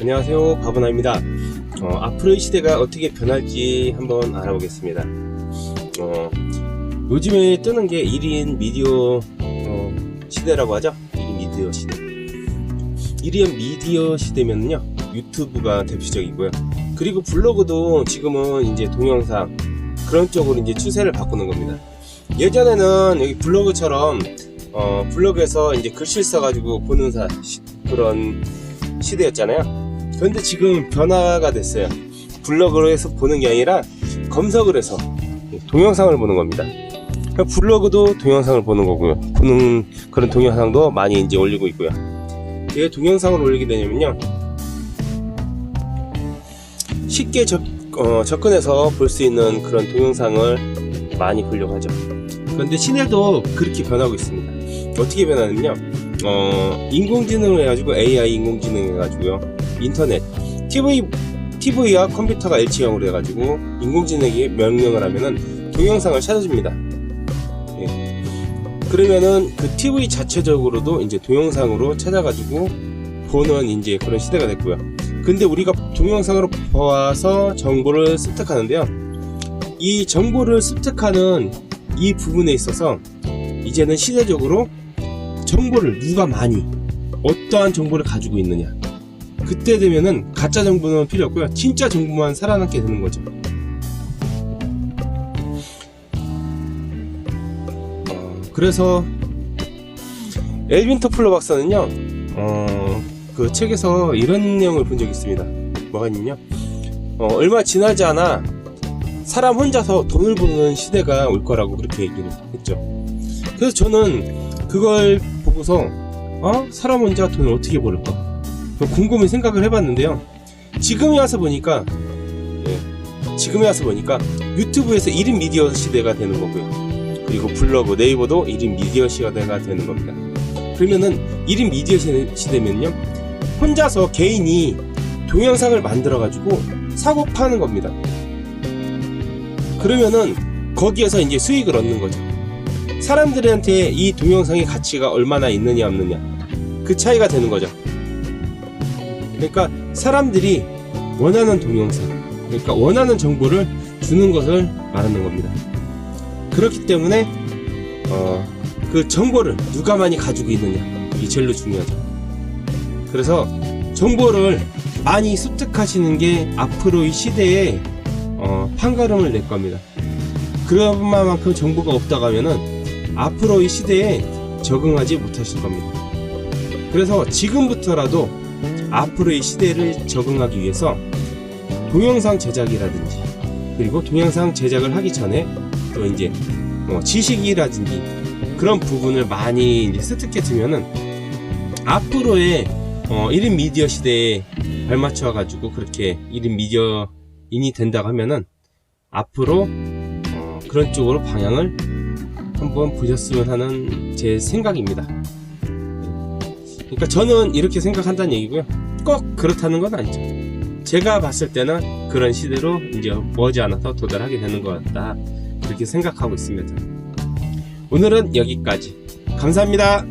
안녕하세요. 바보나입니다. 어, 앞으로의 시대가 어떻게 변할지 한번 알아보겠습니다. 어, 요즘에 뜨는 게 1인 미디어 어, 시대라고 하죠? 1인 미디어 시대. 1인 미디어 시대면요 유튜브가 대표적이고요. 그리고 블로그도 지금은 이제 동영상 그런 쪽으로 이제 추세를 바꾸는 겁니다. 예전에는 여기 블로그처럼 어, 블로그에서 이제 글씨 써가지고 보는 사, 시- 그런 시대였잖아요. 그런데 지금 변화가 됐어요. 블로그로 해서 보는 게 아니라 검색을 해서 동영상을 보는 겁니다. 그러니까 블로그도 동영상을 보는 거고요. 보는 그런 동영상도 많이 이제 올리고 있고요. 왜 동영상을 올리게 되냐면요. 쉽게 접, 어, 접근해서 볼 수 있는 그런 동영상을 많이 보려고 하죠. 그런데 시대도 그렇게 변하고 있습니다. 어떻게 변하냐면요. 어, 인공지능을 해가지고 AI 인공지능 해가지고요. 인터넷, TV, TV와 컴퓨터가 일치형으로 해가지고 인공지능이 명령을 하면은 동영상을 찾아줍니다. 예. 그러면은 그 TV 자체적으로도 이제 동영상으로 찾아가지고 보는 이제 그런 시대가 됐고요. 근데 우리가 동영상으로 보아서 정보를 습득하는데요. 이 정보를 습득하는 이 부분에 있어서 이제는 시대적으로 정보를 누가 많이 어떠한 정보를 가지고 있느냐 그때 되면은 가짜 정보는 필요 없고요 진짜 정보만 살아남게 되는 거죠 어, 그래서 엘빈 터플러 박사는요 어, 그 책에서 이런 내용을 본 적이 있습니다 뭐가 있냐면 어, 얼마 지나지 않아 사람 혼자서 돈을 버는 시대가 올 거라고 그렇게 얘기를 했죠 그래서 저는 그걸 보고서 어? 사람 혼자 돈을 어떻게 벌을까? 궁금히 생각을 해봤는데요. 지금에 와서 보니까 예, 지금에 와서 보니까 유튜브에서 1인 미디어 시대가 되는 거고요. 그리고 블로그, 네이버도 1인 미디어 시대가 되는 겁니다. 그러면은 1인 미디어 시대- 시대면요. 혼자서 개인이 동영상을 만들어 가지고 사고 파는 겁니다. 그러면은 거기에서 이제 수익을 얻는 거죠. 사람들한테 이 동영상의 가치가 얼마나 있느냐 없느냐 그 차이가 되는 거죠. 그러니까 사람들이 원하는 동영상, 그러니까 원하는 정보를 주는 것을 말하는 겁니다. 그렇기 때문에 어, 그 정보를 누가 많이 가지고 있느냐 이게 제일 중요하죠. 그래서 정보를 많이 습득하시는 게 앞으로의 시대에 어, 판가름을 낼 겁니다. 그런 만큼 정보가 없다고 하면은 앞으로의 시대에 적응하지 못하실 겁니다. 그래서 지금부터라도 앞으로의 시대를 적응하기 위해서 동영상 제작이라든지 그리고 동영상 제작을 하기 전에 또 이제 뭐 지식이라든지 그런 부분을 많이 이제 습득해 두면은 앞으로의 어, 1인 미디어 시대에 발맞춰 가지고 그렇게 1인 미디어인이 된다고 하면은 앞으로 어, 그런 쪽으로 방향을 한번 보셨으면 하는 제 생각입니다. 그러니까 저는 이렇게 생각한다는 얘기고요. 꼭 그렇다는 건 아니죠. 제가 봤을 때는 그런 시대로 이제 머지않아서 도달하게 되는 것 같다. 그렇게 생각하고 있습니다. 오늘은 여기까지. 감사합니다.